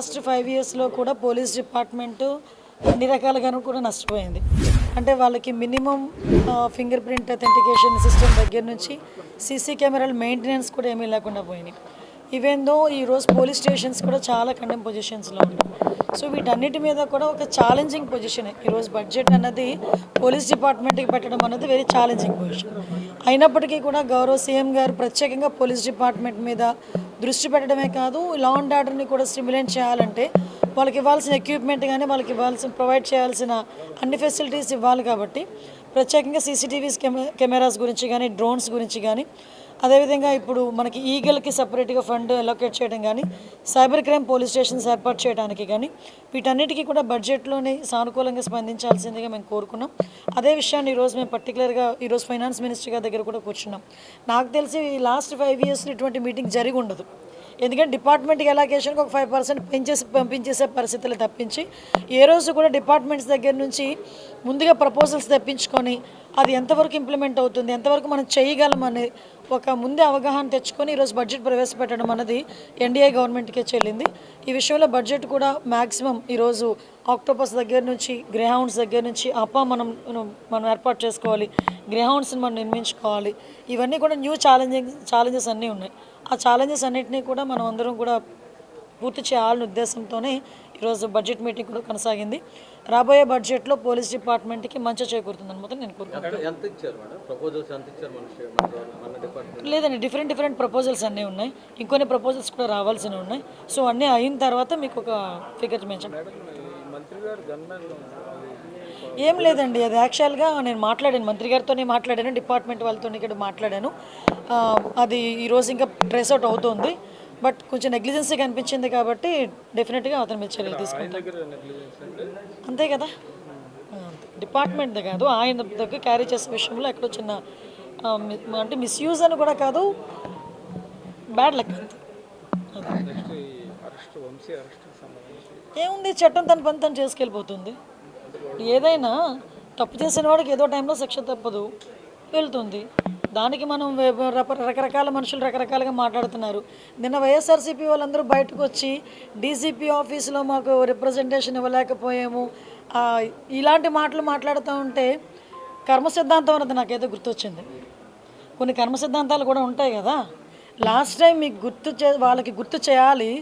Last five ఇయర్స్లో కూడా police department అన్ని రకాలుగాను కూడా నష్టపోయింది. అంటే వాళ్ళకి minimum finger print authentication system దగ్గర నుంచి సీసీ కెమెరాల మెయింటెనెన్స్ కూడా ఏమీ లేకుండా పోయినాయి. ఈవెన్ దో ఈరోజు పోలీస్ స్టేషన్స్ కూడా చాలా కండెమ్ పొజిషన్స్లో ఉన్నాయి. సో వీటన్నిటి మీద కూడా ఒక ఛాలెంజింగ్ పొజిషన్ ఈరోజు బడ్జెట్ అన్నది పోలీస్ డిపార్ట్మెంట్కి పెట్టడం అన్నది వెరీ ఛాలెంజింగ్ పొజిషన్ అయినప్పటికీ కూడా గౌరవ సీఎం గారు ప్రత్యేకంగా పోలీస్ డిపార్ట్మెంట్ మీద దృష్టి పెట్టడమే కాదు లా అండ్ ఆర్డర్ని కూడా స్టిమ్యులేట్ చేయాలంటే వాళ్ళకి ఇవ్వాల్సిన ఎక్విప్మెంట్ కానీ వాళ్ళకి ఇవ్వాల్సిన ప్రొవైడ్ చేయాల్సిన అన్ని ఫెసిలిటీస్ ఇవ్వాలి కాబట్టి ప్రత్యేకంగా సీసీటీవీస్ కెమెరాస్ గురించి కానీ డ్రోన్స్ గురించి కానీ అదేవిధంగా ఇప్పుడు మనకి ఈగల్కి సపరేట్గా ఫండ్ అలొకేట్ చేయడం కానీ సైబర్ క్రైమ్ పోలీస్ స్టేషన్స్ ఏర్పాటు చేయడానికి కానీ వీటన్నిటికీ కూడా బడ్జెట్లోనే సానుకూలంగా స్పందించాల్సిందిగా మేము కోరుకున్నాం. అదే విషయాన్ని ఈరోజు మేము పర్టికులర్గా ఈరోజు ఫైనాన్స్ మినిస్టర్ గారి దగ్గర కూడా కూర్చున్నాం. నాకు తెలిసి ఈ లాస్ట్ ఫైవ్ ఇయర్స్లో ఇటువంటి మీటింగ్ జరిగి ఉండదు. ఎందుకంటే డిపార్ట్మెంట్కి ఎలాకేషన్కి ఒక ఫైవ్ పర్సెంట్ పెంచేసి పంపించేసే పరిస్థితులు తప్పించి ఏ రోజు కూడా డిపార్ట్మెంట్స్ దగ్గర నుంచి ముందుగా ప్రపోజల్స్ తెప్పించుకొని అది ఎంతవరకు ఇంప్లిమెంట్ అవుతుంది ఎంతవరకు మనం చేయగలం అనే ఒక ముందే అవగాహన తెచ్చుకొని ఈరోజు బడ్జెట్ ప్రవేశపెట్టడం అన్నది ఎన్డీఏ గవర్నమెంట్కే చెల్లింది. ఈ విషయంలో బడ్జెట్ కూడా మ్యాక్సిమం ఈరోజు ఆక్టోపస్ దగ్గర నుంచి గ్రేహౌండ్స్ దగ్గర నుంచి అప్ప మనం మనం ఏర్పాటు చేసుకోవాలి గ్రేహౌండ్స్ని మనం నిర్మించుకోవాలి. ఇవన్నీ కూడా న్యూ ఛాలెంజింగ్ ఛాలెంజెస్ అన్నీ ఉన్నాయి. ఆ ఛాలెంజెస్ అన్నింటినీ కూడా మనం అందరం కూడా పూర్తి చేయాలనే ఉద్దేశంతోనే ఈరోజు బడ్జెట్ మీటింగ్ కూడా కొనసాగింది. రాబోయే బడ్జెట్లో పోలీస్ డిపార్ట్మెంట్కి మంచి చేకూరుతుందని మాత్రం నేను కోరుకుంటున్నాను. లేదండి డిఫరెంట్ డిఫరెంట్ ప్రపోజల్స్ అన్నీ ఉన్నాయి. ఇంకొన్ని ప్రపోజల్స్ కూడా రావాల్సినవి ఉన్నాయి. సో అన్నీ అయిన తర్వాత మీకు ఒక ఫిగర్ మెన్షన్ ఏం లేదండి అది యాక్చువల్గా నేను మాట్లాడాను. మంత్రి గారితోనే మాట్లాడాను డిపార్ట్మెంట్ వాళ్ళతో ఇక్కడ మాట్లాడాను. అది ఈరోజు ఇంకా ట్రేస్ అవుట్ అవుతుంది. బట్ కొంచెం నెగ్లిజెన్సీ కనిపించింది కాబట్టి డెఫినెట్గా అతని మీద చర్యలు తీసుకుంటాం అంతే కదా? డిపార్ట్మెంట్ కాదు ఆయన దగ్గర క్యారీ చేసే విషయంలో ఎక్కడో చిన్న అంటే మిస్యూజ్ అని కూడా కాదు బ్యాడ్ లక్ ఏముంది? చట్టం తన పని తను చేసుకెళ్ళిపోతుంది. ఏదైనా తప్పు చేసిన వాడికి ఏదో టైంలో శిక్ష తప్పదు. వెళ్తుంది. దానికి మనం రకరకాల మనుషులు రకరకాలుగా మాట్లాడుతున్నారు. నిన్న వైఎస్ఆర్సీపీ వాళ్ళందరూ బయటకు వచ్చి డీసీపీ ఆఫీసులో మాకు రిప్రజెంటేషన్ ఇవ్వలేకపోయాము. ఇలాంటి మాటలు మాట్లాడుతూ ఉంటే కర్మ సిద్ధాంతం అన్నది నాకైతే గుర్తొచ్చింది. కొన్ని కర్మ సిద్ధాంతాలు కూడా ఉంటాయి కదా. లాస్ట్ టైం మీకు గుర్తు చే వాళ్ళకి గుర్తు చేయాలి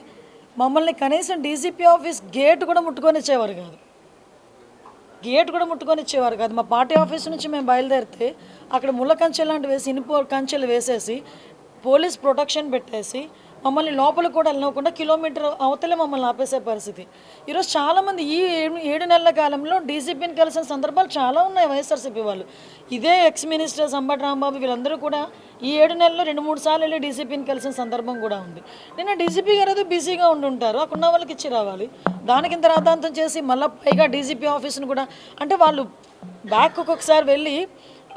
మమ్మల్ని కనీసం డీసీపీ ఆఫీస్ గేట్ కూడా ముట్టుకొని ఇచ్చేవారు కాదు. గేట్ కూడా ముట్టుకొని ఇచ్చేవారు కాదు. మా పార్టీ ఆఫీస్ నుంచి మేము బయలుదేరితే అక్కడ ముళ్ళ కంచె లాంటివి వేసి ఇనుప కంచెలు వేసేసి పోలీస్ ప్రొటెక్షన్ పెట్టేసి మమ్మల్ని లోపల కూడా వెళ్ళకుండా కిలోమీటర్ అవతలే మమ్మల్ని ఆపేసే పరిస్థితి. ఈరోజు చాలామంది ఈ ఏడు- ఏడు నెలల కాలంలో డీసీపీని కలిసిన సందర్భాలు చాలా ఉన్నాయి వైఎస్ఆర్సీపీ వాళ్ళు. ఇదే ఎక్స్ మినిస్టర్ సంబట్ రాంబాబు వీళ్ళందరూ కూడా ఈ ఏడు నెలల్లో రెండు మూడు సార్లు వెళ్ళి డీసీపీని కలిసిన సందర్భం కూడా ఉంది. నిన్న డీసీపీ గారు ఏదో బిజీగా ఉండి ఉంటారు అక్కడ ఉన్న వాళ్ళకి ఇచ్చి రావాలి. దానికి ఇంత రాద్ధాంతం చేసి మళ్ళీ పైగా డీసీపీ ఆఫీస్ని కూడా అంటే వాళ్ళు బ్యాక్ ఒక్కొక్కసారి వెళ్ళి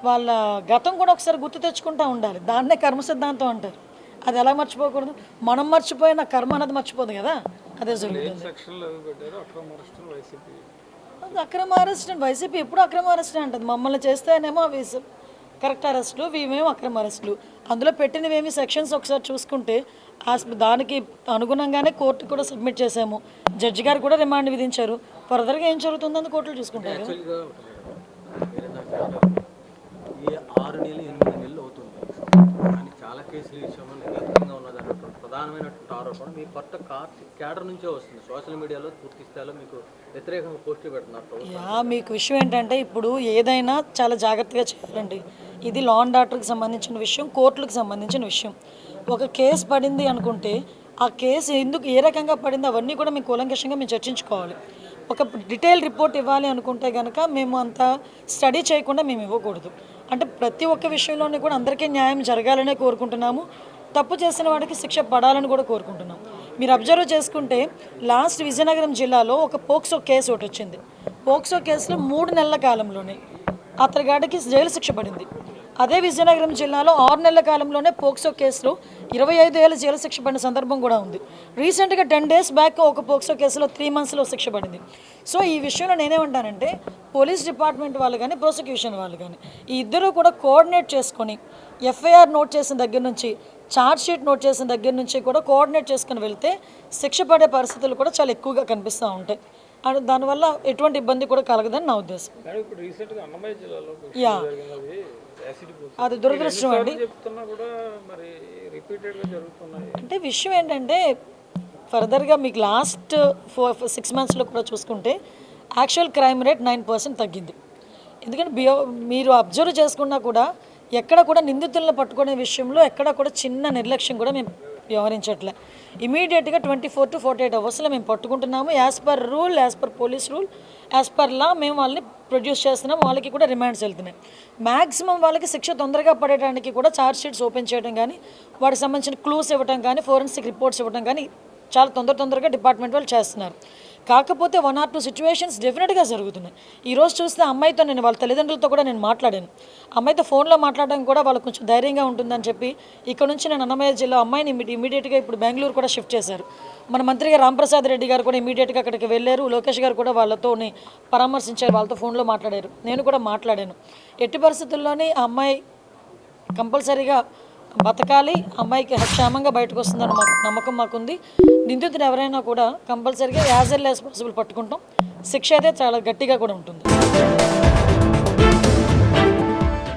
వాళ్ళ గతం కూడా ఒకసారి గుర్తు తెచ్చుకుంటూ ఉండాలి. దాన్నే కర్మ సిద్ధాంతం అంటారు. అది ఎలా మర్చిపోకూడదు? మనం మర్చిపోయిన కర్మ అన్నది మర్చిపోదు కదా? అదే జరుగుతుంది. అక్రమ అరెస్ట్ అండి. వైసీపీ ఎప్పుడు అక్రమ అరెస్ట్ అంటది. మమ్మల్ని చేస్తేనేమో అవి కరెక్ట్ అరెస్టులు ఇవేమో అక్రమ అరెస్టులు. అందులో పెట్టినవేమి సెక్షన్స్ ఒకసారి చూసుకుంటే దానికి అనుగుణంగానే కోర్టు కూడా సబ్మిట్ చేసాము జడ్జి గారు కూడా రిమాండ్ విధించారు. ఫర్దర్గా ఏం జరుగుతుందని కోర్టులు చూసుకుంటారు ఆరు నెలలు ఎనిమిది నెలలు కేసులు ఈ విషయంలో ప్రధానమైనటువంటి ఆరోపణ. మీ కొత్త క్యాడర్ నుంచే వస్తుంది. సోషల్ మీడియాలో పూర్తి స్థాయిలో మీకు వ్యతిరేకంగా పోస్టులు పెడుతున్నారు మీకు విషయం ఏంటంటే ఇప్పుడు ఏదైనా చాలా జాగ్రత్తగా చేయాలండి. ఇది లా అండ్ ఆర్డర్కి సంబంధించిన విషయం కోర్టులకు సంబంధించిన విషయం. ఒక కేసు పడింది అనుకుంటే ఆ కేసు ఎందుకు ఏ రకంగా పడింది అవన్నీ కూడా మేము కూలంకషంగా మేము చర్చించుకోవాలి. ఒక డీటెయిల్ రిపోర్ట్ ఇవ్వాలి అనుకుంటే కనుక మేము అంత స్టడీ చేయకుండా మేము ఇవ్వకూడదు. అంటే ప్రతి ఒక్క విషయంలోనే కూడా అందరికీ న్యాయం జరగాలనే కోరుకుంటున్నాము. తప్పు చేసిన వాడికి శిక్ష పడాలని కూడా కోరుకుంటున్నాం. మీరు అబ్జర్వ్ చేసుకుంటే లాస్ట్ విజయనగరం జిల్లాలో ఒక పోక్సో కేసు ఒకటి వచ్చింది. పోక్సో కేసులో మూడు నెలల కాలంలోనే అతగాడికి జైలు శిక్ష పడింది. అదే విజయనగరం జిల్లాలో ఆరు నెలల కాలంలోనే పోక్సో కేసులో ఇరవై ఐదు ఏళ్ళ జైలు శిక్ష పడిన సందర్భం కూడా ఉంది. రీసెంట్గా టెన్ డేస్ బ్యాక్ ఒక పోక్సో కేసులో త్రీ మంత్స్లో శిక్ష పడింది. సో ఈ విషయంలో నేనేమంటానంటే పోలీస్ డిపార్ట్మెంట్ వాళ్ళు కానీ ప్రాసిక్యూషన్ వాళ్ళు కానీ ఈ ఇద్దరు కూడా కోఆర్డినేట్ చేసుకొని ఎఫ్ఐఆర్ నోట్ చేసిన దగ్గర నుంచి ఛార్జ్ షీట్ నోట్ చేసిన దగ్గర నుంచి కూడా కోఆర్డినేట్ చేసుకుని వెళ్తే శిక్ష పడే పరిస్థితులు కూడా చాలా ఎక్కువగా కనిపిస్తూ ఉంటాయి. అండ్ దానివల్ల ఎటువంటి ఇబ్బంది కూడా కలగదని నా ఉద్దేశం. యా. అది దురదృష్టం అండి. అంటే విషయం ఏంటంటే ఫర్దర్గా మీకు లాస్ట్ ఫోర్ సిక్స్ మంత్స్లో కూడా చూసుకుంటే actual crime rate nine percent తగ్గింది. ఎందుకంటే బియో మీరు అబ్జర్వ్ చేసుకున్నా కూడా ఎక్కడ కూడా నిందితులను పట్టుకునే విషయంలో ఎక్కడ కూడా చిన్న నిర్లక్ష్యం కూడా మేము వ్యవహరించట్లే. ఇమీడియట్గా twenty four to forty eight అవర్స్లో మేము పట్టుకుంటున్నాము. As per rule as per police rule as per law మేము వాళ్ళని ప్రొడ్యూస్ చేస్తున్నాం. వాళ్ళకి కూడా రిమాండ్స్ వెళ్తున్నాయి. మ్యాక్సిమం వాళ్ళకి శిక్ష తొందరగా పడేయడానికి కూడా ఛార్జ్ షీట్స్ ఓపెన్ చేయడం కానీ వాటికి సంబంధించిన క్లూస్ ఇవ్వడం కానీ ఫోరెన్సిక్ రిపోర్ట్స్ ఇవ్వడం కానీ చాలా తొందర తొందరగా డిపార్ట్మెంట్ వాళ్ళు చేస్తున్నారు. కాకపోతే వన్ ఆర్ టూ సిచ్యువేషన్స్ డెఫినెట్గా జరుగుతున్నాయి. ఈరోజు చూస్తే అమ్మాయితో నేను వాళ్ళ తల్లిదండ్రులతో కూడా నేను మాట్లాడాను. అమ్మాయితో ఫోన్లో మాట్లాడడం కూడా వాళ్ళకి కొంచెం ధైర్యంగా ఉంటుందని చెప్పి ఇక్కడ నుంచి నేను అన్నమయ్య జిల్లా అమ్మాయిని ఇమీడియట్గా ఇప్పుడు బెంగళూరు కూడా షిఫ్ట్ చేశారు. మన మంత్రిగా రాంప్రసాద్ రెడ్డి గారు కూడా ఇమీడియట్గా అక్కడికి వెళ్ళారు. లోకేష్ గారు కూడా వాళ్ళతో పరామర్శించారు వాళ్ళతో ఫోన్లో మాట్లాడారు. నేను కూడా మాట్లాడాను. ఎట్టి పరిస్థితుల్లోనే ఆ అమ్మాయి కంపల్సరీగా బతకాలి అమ్మాయికి క్షేమంగా బయటకు వస్తుందని మాకు నమ్మకం మాకుంది. నిందితుడు ఎవరైనా కూడా కంపల్సరీగా యాజ్ ఎల్ యాజ్ పాసిబుల్ పట్టుకుంటాం. శిక్ష అయితే చాలా గట్టిగా కూడా ఉంటుంది.